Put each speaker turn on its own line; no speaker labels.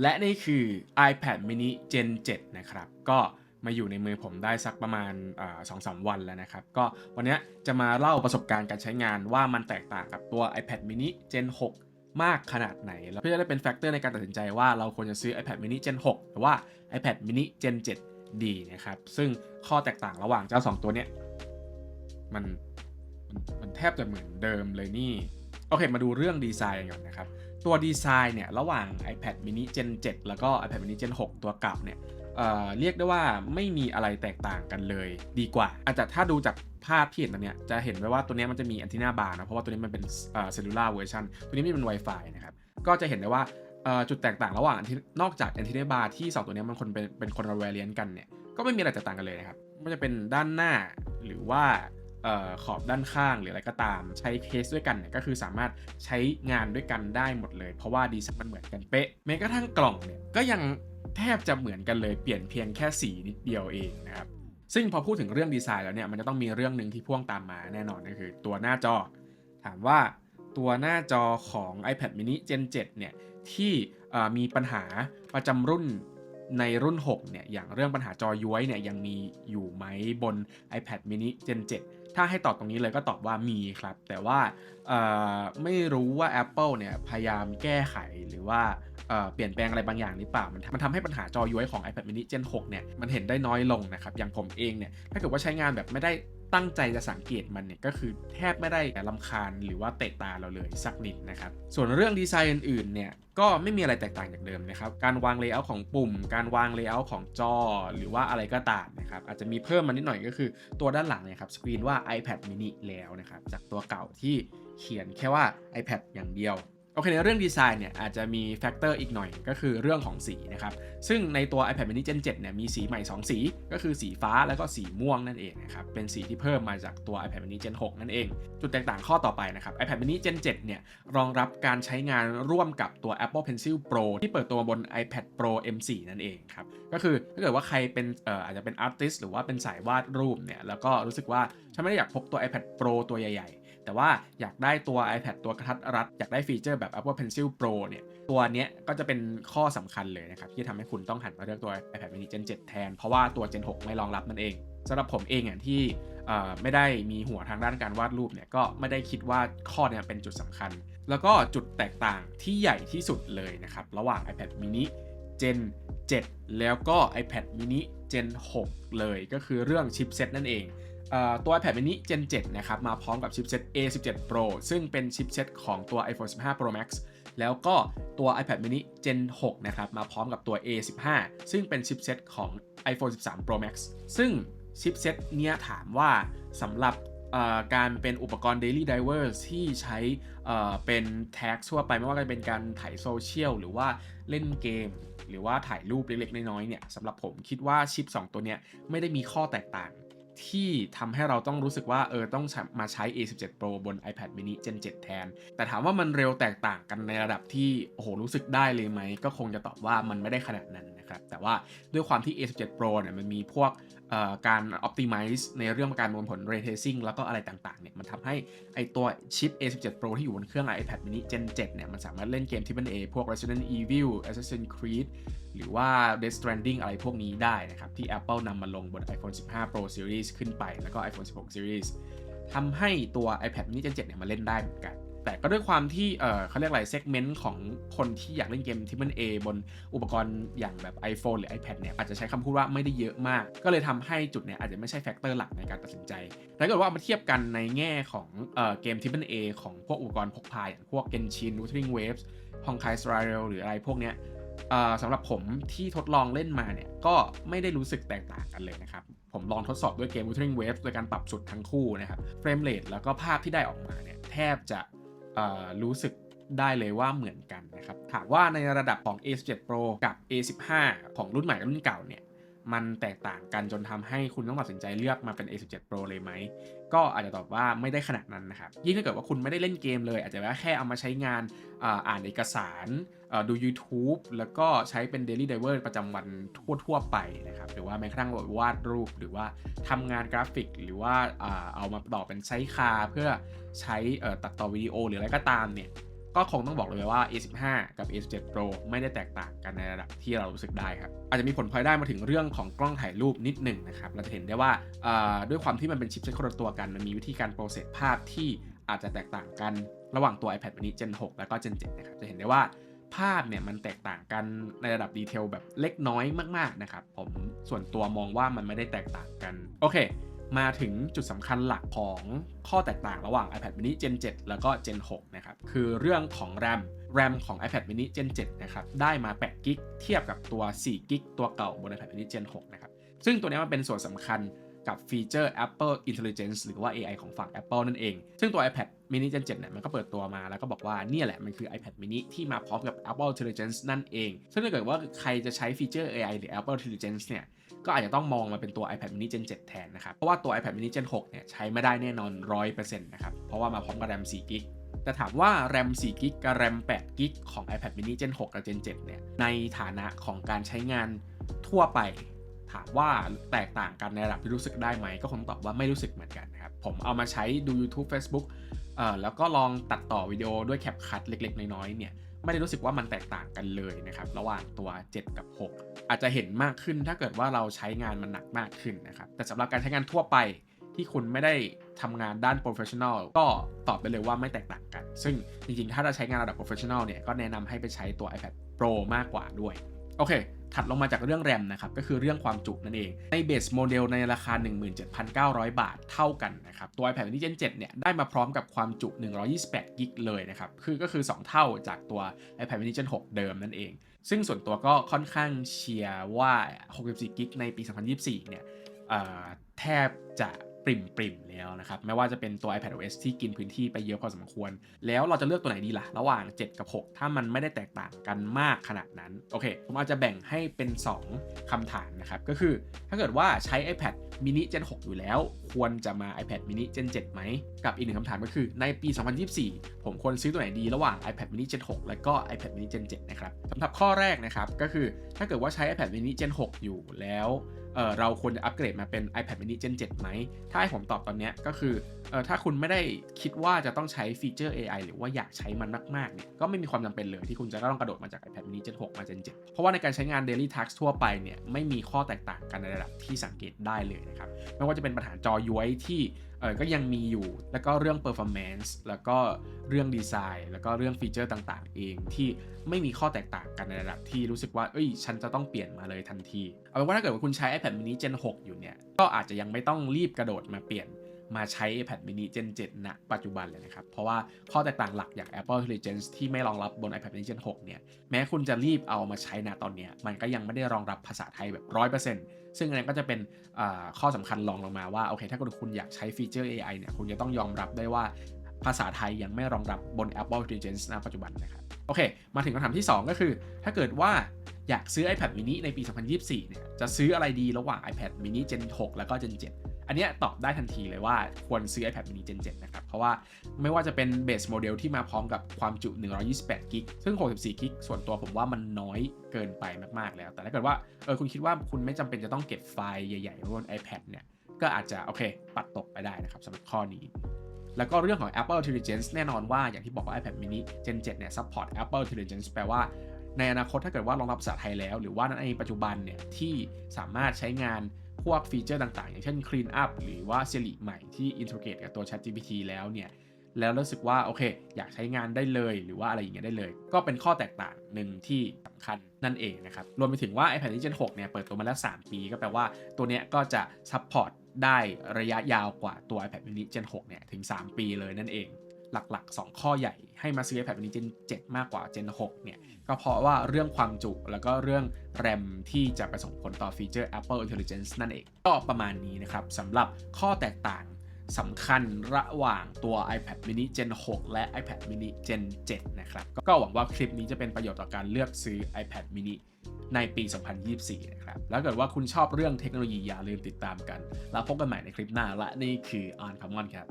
และนี่คือ iPad mini Gen 7 นะครับ ก็มาอยู่ในมือผมได้สักประมาณสองสามวันแล้วนะครับ ก็วันนี้จะมาเล่าประสบการณ์การใช้งานว่ามันแตกต่างกับตัว iPad mini Gen 6 มากขนาดไหน แล้วเพื่อจะได้เป็นแฟกเตอร์ในการตัดสินใจว่าเราควรจะซื้อ iPad mini Gen 6 หรือว่า iPad mini Gen 7 ดีนะครับ ซึ่งข้อแตกต่างระหว่างเจ้า 2 ตัวเนี้ยมันมันแทบจะเหมือนเดิมเลยนี่ โอเค มาดูเรื่องดีไซน์กันก่อนนะครับ ตัวดีไซน์เนี่ยระหว่าง iPad mini Gen 7 แล้วก็ iPad mini Gen 6 ตัวเก่าเนี่ยเเรียกได้ว่าไม่มีอะไรแตกต่างกันเลยดีกว่า อาจจะถ้าดูจากภาพที่เห็นตอนนี้จะเห็นไว้ว่าตัวนี้มันจะมีแอนตินาบาร์นะเพราะว่าตัวนี้มันเป็นเซลลูล่าเวอร์ชันตัวนี้ไม่เป็น Wi-Fi นะครับก็จะเห็นได้ว่าจุดแตกต่างระหว่างนอกจากแอนตินาบาร์ที่2ตัวนี้มันคนเป็นเป็นคนละเวเรียนกันเนี่ยก็ไม่มีอะไรแตกต่างกันเลยนะครับไม่จะเป็นด้านหน้าหรือว่า ขอบด้านข้างหรืออะไรก็ตามใช้เคสด้วยกันเนี่ยก็คือสามารถใช้งานด้วยกันได้หมดเลย เพราะว่าดีไซน์มันเหมือนกันเป๊ะแม้กระทั่งกล่องเนี่ยก็ยังแทบจะเหมือนกันเลยเปลี่ยนเพียงแค่สีนิดเดียวเองนะครับซึ่งพอพูดถึงเรื่องดีไซน์แล้วเนี่ยมันจะต้องมีเรื่องหนึ่งที่พ่วงตามมาแน่นอนก็คือ ตัวหน้าจอ ถามว่าตัวหน้าจอของ iPad mini Gen 7 เนี่ยที่มีปัญหาประจำรุ่นในรุ่น 6 เนี่ย อย่างเรื่องปัญหาจอย้วยเนี่ยยังมีอยู่ไหมบน iPad mini Gen 7 ถ้าให้ตอบตรงนี้เลยก็ตอบว่ามีครับ แต่ว่าไม่รู้ว่า Apple เนี่ยพยายามแก้ไขหรือว่าเปลี่ยนแปลงอะไรบางอย่างหรือเปล่า มันมันทำให้ปัญหาจอย้อยของ iPad mini Gen 6 เนี่ย มันเห็นได้น้อยลงนะครับ อย่างผมเองเนี่ย ถ้าเกิดว่าใช้งานแบบไม่ได้ ตั้งใจจะสังเกตมันเนี่ยก็คือแทบไม่ได้ลำคาญหรือว่าเตะตาเราเลยสักนิดนะครับ ส่วนเรื่องดีไซน์อื่นๆเนี่ยก็ไม่มีอะไรแตกต่างจากเดิมนะครับ การวางเลเยอร์ของปุ่ม การวางเลเยอร์ของจอ หรือว่าอะไรก็ตามนะครับ อาจจะมีเพิ่มมานิดหน่อยก็คือตัวด้านหลังเนี่ยครับสกรีนว่า iPad mini แล้วนะครับ จากตัวเก่าที่เขียนแค่ว่า iPad อย่างเดียว โอเคในเรื่องดีไซน์เนี่ยอาจจะมีแฟกเตอร์อีกหน่อยก็คือเรื่องของสีนะครับ ซึ่งในตัว iPad mini Gen 7เนี่ยมีสีใหม่ 2 สี ก็คือสีฟ้าแล้วก็สีม่วงนั่นเองนะครับ เป็นสีที่เพิ่มมาจากตัว iPad mini Gen 6 นั่นเอง จุดแตกต่างข้อต่อไปนะครับ iPad mini Gen 7 เนี่ยรองรับการใช้งานร่วมกับตัว Apple Pencil Pro ที่เปิดตัวบน iPad Pro M4 นั่นเองครับ ก็คือถ้าเกิดว่าใครเป็นเอ่ออาจจะเป็นอาร์ติสหรือว่าเป็นสายวาดรูปเนี่ยแล้วก็รู้สึกว่าฉันไม่ได้อยากพกตัว iPad Pro ตัวใหญ่ แต่ว่าอยากได้ตัว iPad ตัวกระทัดรัด อยากได้ฟีเจอร์แบบ Apple Pencil Pro เนี่ย ตัวเนี้ยก็จะเป็นข้อสำคัญเลยนะครับ ที่ทำให้คุณต้องหันมาเลือกตัว iPad mini Gen 7 แทน เพราะว่าตัว Gen 6 ไม่รองรับนั่นเองสำหรับผมเองอะที่ไม่ได้มีหัวทางด้านการวาดรูปเนี่ยก็ไม่ได้คิดว่าข้อเนี้เป็นจุดสำคัญ แล้วก็จุดแตกต่างที่ใหญ่ที่สุดเลยนะครับระหว่าง iPad mini Gen 7 แล้วก็ iPad mini Gen 6 เลยก็คือเรื่องชิปเซ็ตนั่นเอง ตัว iPad mini Gen 7 นะครับ มาพร้อมกับชิปเซ็ต A17 Pro ซึ่งเป็นชิปเซ็ตของตัว iPhone 15 Pro Max แล้วก็ตัว iPad mini Gen 6 นะครับ มาพร้อมกับตัว A15 ซึ่งเป็นชิปเซ็ตของ iPhone 13 Pro Max ซึ่งชิปเซ็ตเนี้ยถามว่าสำหรับการเป็นอุปกรณ์ Daily Diver ที่ใช้เป็นแท็กทั่วไปไม่ว่าจะเป็นการถ่ายโซเชียลหรือว่าเล่นเกม หรือว่าถ่ายรูปเล็กๆ น้อยๆเนี่ยสำหรับผมคิดว่าชิป 2 ตัวเนี้ยไม่ได้มีข้อแตกต่าง ที่ทำให้เราต้องรู้สึกว่าเออต้องมาใช้ A17 Pro บน iPad mini Gen 7 แทน แต่ถามว่ามันเร็วแตกต่างกันในระดับที่โอ้โหรู้สึกได้เลยไหม ก็คงจะตอบว่ามันไม่ได้ขนาดนั้นนะครับ แต่ว่าด้วยความที่ A17 Pro เนี่ยมันมีพวก การ optimize ในเรื่องการมวลผล ray tracing แล้วก็อะไรต่างๆ เนี่ย มันทำให้ไอตัวชิป A17 Pro ที่อยู่บนเครื่อง iPad mini Gen 7 เนี่ย มันสามารถเล่นเกมที่เป็น A พวก Resident Evil Assassin's Creed หรือว่า Death Stranding อะไรพวกนี้ได้นะครับ ที่ Apple นำมาลงบน iPhone 15 Pro Series ขึ้นไป แล้วก็ iPhone 16 Series ทำให้ตัว iPad mini Gen 7 เนี่ย มาเล่นได้เหมือนกัน แต่ก็ด้วยความที่เออเขาเรียกอะไรเซกเมนต์ของคนที่อยากเล่นเกมที่มัน A บนอุปกรณ์อย่างแบบ iPhone หรือ iPad เนี่ยอาจจะใช้คำพูดว่าไม่ได้เยอะมาก ก็เลยทำให้จุดเนี่ยอาจจะไม่ใช่แฟกเตอร์หลักในการตัดสินใจถ้าเกิดว่ามาเทียบกันในแง่ของเออเกมที่มัน A ของพวกอุปกรณ์พกพาอย่างพวก Genshin Wuthering Waves Honkai Star Rail หรืออะไรพวกเนี้ยสำหรับผมที่ทดลองเล่นมาเนี่ย ก็ไม่ได้รู้สึกแตกต่างกันเลยนะครับ ผมลองทดสอบด้วยเกม Wuthering Waves โดยการปรับสุดทั้งคู่นะครับ เฟรมเรทแล้วก็ภาพที่ได้ออกมาเนี่ย แทบจะ รู้สึกได้เลยว่าเหมือนกันนะครับ ถามว่าในระดับของ A17 Pro กับ A15 ของรุ่นใหม่กับรุ่นเก่าเนี่ย มันแตกต่างกันจนทำให้คุณต้องตัดสินใจเลือกมาเป็น A17 Pro เลยไหม ก็อาจจะตอบว่าไม่ได้ขนาดนั้นนะครับ ยิ่งถ้าเกิดว่าคุณไม่ได้เล่นเกมเลย อาจจะว่าแค่เอามาใช้งานอ่านเอกสารดู YouTube แล้วก็ใช้เป็น Daily Diver ประจำวันทั่ว ๆ ไปนะครับ หรือว่าแม้กระทั่งวาดรูป หรือว่าทำงานกราฟิก หรือว่าเอามาต่อเป็นใช้คาเพื่อใช้ตัดต่อวิดีโอหรืออะไรก็ตามเนี่ย ก็คงต้องบอกเลยว่า A15 กับ A17 Pro ไม่ได้แตกต่างกันในระดับที่เรารู้สึกได้ครับ อาจจะมีผลพลอยได้มาถึงเรื่องของกล้องถ่ายรูปนิดหนึ่งนะครับ เราจะเห็นได้ว่าด้วยความที่มันเป็นชิปเซ็ตคนละตัวกัน มันมีวิธีการโปรเซสภาพที่อาจจะแตกต่างกันระหว่างตัว iPad mini Gen 6 แล้วก็ Gen 7 นะครับ จะเห็นได้ว่าภาพเนี่ยมันแตกต่างกันในระดับดีเทลแบบเล็กน้อยมากๆนะครับ ผมส่วนตัวมองว่ามันไม่ได้แตกต่างกัน โอเค มาถึงจุดสำคัญหลักของข้อแตกต่างระหว่าง iPad mini Gen 7 แล้วก็ Gen 6 นะครับ คือเรื่องของ RAM RAM ของ iPad mini Gen 7 นะครับ ได้มา8กิกเทียบกับตัว4กิกตัวเก่าบน iPad mini Gen 6 นะครับ ซึ่งตัวนี้มันเป็นส่วนสำคัญ กับฟีเจอร์ Apple Intelligence หรือว่า AI ของฝั่ง Apple นั่นเอง ซึ่งตัว iPad mini Gen 7เนี่ยมันก็เปิดตัวมาแล้วก็บอกว่าเนี่ยแหละมันคือ iPad mini ที่มาพร้อมกับ Apple Intelligence นั่นเอง ซึ่งถ้าเกิดว่าใครจะใช้ฟีเจอร์ AI หรือ Apple Intelligence เนี่ยก็อาจจะต้องมองมาเป็นตัว iPad mini Gen 7 แทนนะครับ เพราะว่าตัว iPad mini Gen 6เนี่ยใช้ไม่ได้แน่นอน 100%นะครับ เพราะว่ามาพร้อมกับ RAM 4 g b แต่ถามว่า RAM 4 g b กับ RAM 8 g b ของ iPad mini Gen 6 กับ Gen 7 เนี่ย ในฐานะของการใช้งานทั่วไป ถามว่าแตกต่างกันในระดับที่รู้สึกได้ไหม ก็คงตอบว่าไม่รู้สึกเหมือนกันนะครับ ผมเอามาใช้ดู YouTube Facebook เอ่อแล้วก็ลองตัดต่อวิดีโอด้วยแคปคัทเล็ก ๆ น้อยๆเนี่ยไม่ได้รู้สึกว่ามันแตกต่างกันเลยนะครับระหว่างตัว 7 กับ 6 อาจจะเห็นมากขึ้นถ้าเกิดว่าเราใช้งานมันหนักมากขึ้นนะครับแต่สำหรับการใช้งานทั่วไปที่คุณไม่ได้ทำงานด้าน professional ก็ตอบไปเลยว่าไม่แตกต่างกัน ซึ่งจริงๆ ถ้าเราใช้งานระดับ professional เนี่ยก็แนะนำให้ไปใช้ตัว iPad Pro มากกว่าด้วย โอเค ถัดลงมาจากเรื่องแรมนะครับก็คือเรื่องความจุนั่นเอง ในเบสโมเดลในราคา 17,900 บาทเท่ากันนะครับ ตัว iPad mini Gen 7เนี่ยได้มาพร้อมกับความจุ 128 กิกเลยนะครับ คือก็คือ 2 เท่าจากตัว iPad mini Gen 6 เดิมนั่นเอง ซึ่งส่วนตัวก็ค่อนข้างเชียร์ว่า 64 กิกในปี 2024 เนี่ยแทบจะ ปริมปริมแล้วนะครับไม่ว่าจะเป็นตัว iPadOS ที่กินพื้นที่ไปเยอะพอสมควร แล้วเราจะเลือกตัวไหนดีละ่ะ ระหว่าง 7 กับ 6 ถ้ามันไม่ได้แตกต่างกันมากขนาดนั้น โอเค ผมอาจจะแบ่งให้เป็น 2คำถามนะครับ ก็คือถ้าเกิดว่าใช้ iPad mini Gen 6 อยู่แล้ว ควรจะมา iPad mini Gen 7 ไหม กับอีกหนึ่งคำถามก็คือในปี 2024 ผมควรซื้อตัวไหนดีระหว่าง iPad mini Gen 6 และก็ iPad mini Gen 7 นะครับสำหรับข้อแรกนะครับก็คือถ้าเกิดว่าใช้ iPad mini Gen 6 อยู่แล้ว เเราควรจะอัปเกรดมาเป็น iPad mini Gen 7 ไหม ถ้าให้ผมตอบตอนนี้ก็คือเออถ้าคุณไม่ได้คิดว่าจะต้องใช้ฟีเจอร์ AI หรือว่าอยากใช้มันมากๆเนี่ยก็ไม่มีความจำเป็นเลยที่คุณจะต้องกระโดดมาจาก iPad mini Gen 6 มา Gen 7 เพราะว่าในการใช้งาน daily task ทั่วไปเนี่ยไม่มีข้อแตกต่างกันในระดับที่สังเกตได้เลยนะครับไม่ว่าจะเป็นปัญหาจอย้วยที่ ออก็ยังมีอยู่ แล้วก็เรื่อง performance แล้วก็เรื่องดีไซน์แล้วก็เรื่องฟีเจอร์ต่างๆ เองที่ไม่มีข้อแตกต่างกันในระดับที่รู้สึกว่า เอ้ย ฉันจะต้องเปลี่ยนมาเลยทันที เอาเป็นว่าถ้าเกิดว่าคุณใช้ iPad mini Gen 6 อยู่เนี่ย ก็อาจจะยังไม่ต้องรีบกระโดดมาเปลี่ยน มาใช้ iPad mini Gen 7ณปัจจุบันเลยนะครับ เพราะว่าข้อแตกต่างหลักอย่าง Apple Intelligence ที่ไม่รองรับบน iPad mini Gen 6 เนี่ย แม้คุณจะรีบเอามาใช้ณตอนนี้ มันก็ยังไม่ได้รองรับภาษาไทยแบบ 100%ซึ่งอันนี้ก็จะเป็นข้อสำคัญรองลงมาว่า โอเค ถ้าคุณอยากใช้ฟีเจอร์ AI เนี่ย คุณจะต้องยอมรับได้ว่าภาษาไทยยังไม่รองรับบน Apple Intelligence ณปัจจุบันนะครับ โอเค มาถึงคำถามที่ 2 ก็คือ ถ้าเกิดว่าอยากซื้อ iPad mini ในปี 2024 เนี่ย จะซื้ออะไรดีระหว่าง iPad mini Gen 6 แล้วก็ Gen 7 อันนี้ตอบได้ทันทีเลยว่าควรซื้อ iPad mini Gen 7 นะครับ เพราะว่าไม่ว่าจะเป็นเบสโมเดลที่มาพร้อมกับความจุ 128กิกซึ่ง 64กิกส่วนตัวผมว่ามันน้อยเกินไปมาก ๆ แล้ว แต่ถ้าเกิดว่าเออคุณคิดว่าคุณไม่จำเป็นจะต้องเก็บไฟล์ใหญ่ๆบน iPad เนี่ย ก็อาจจะโอเค ปัดตกไปได้นะครับสำหรับข้อนี้แล้วก็เรื่องของ Apple Intelligence แน่นอนว่าอย่างที่บอกว่า iPad mini Gen 7 เนี่ย support Apple Intelligence แปลว่าในอนาคตถ้าเกิดว่ารองรับภาษาไทยแล้ว หรือว่าในปัจจุบันเนี่ยที่สามารถใช้งาน พวกฟีเจอร์ต่างๆ อย่างเช่น Clean Up หรือว่า Siri ใหม่ที่ integrate กับตัว ChatGPT แล้วเนี่ย แล้วรู้สึกว่าโอเค อยากใช้งานได้เลยหรือว่าอะไรอย่างเงี้ยได้เลย ก็เป็นข้อแตกต่างหนึ่งที่สำคัญนั่นเองนะครับ รวมไปถึงว่า iPad mini Gen 6เนี่ยเปิดตัวมาแล้ว 3 ปี ก็แปลว่าตัวเนี้ยก็จะ support ได้ระยะยาวกว่าตัว iPad mini Gen 6 เนี่ย ถึง 3 ปีเลยนั่นเอง หลักๆ 2 ข้อใหญ่ให้มาซื้อ iPad mini Gen 7 มากกว่า Gen 6 เนี่ย ก็เพราะว่าเรื่องความจุแล้วก็เรื่อง RAM ที่จะไปส่งผลต่อฟีเจอร์ Apple Intelligence นั่นเอง ก็ประมาณนี้นะครับสำหรับข้อแตกต่างสำคัญระหว่างตัว iPad mini Gen 6 และ iPad mini Gen 7 นะครับ ก็หวังว่าคลิปนี้จะเป็นประโยชน์ต่อการเลือกซื้อ iPad mini ในปี 2024 นะครับ แล้วเกิดว่าคุณชอบเรื่องเทคโนโลยีอย่าลืมติดตามกัน แล้วพบกันใหม่ในคลิปหน้าและนี่คือ On Common ครับ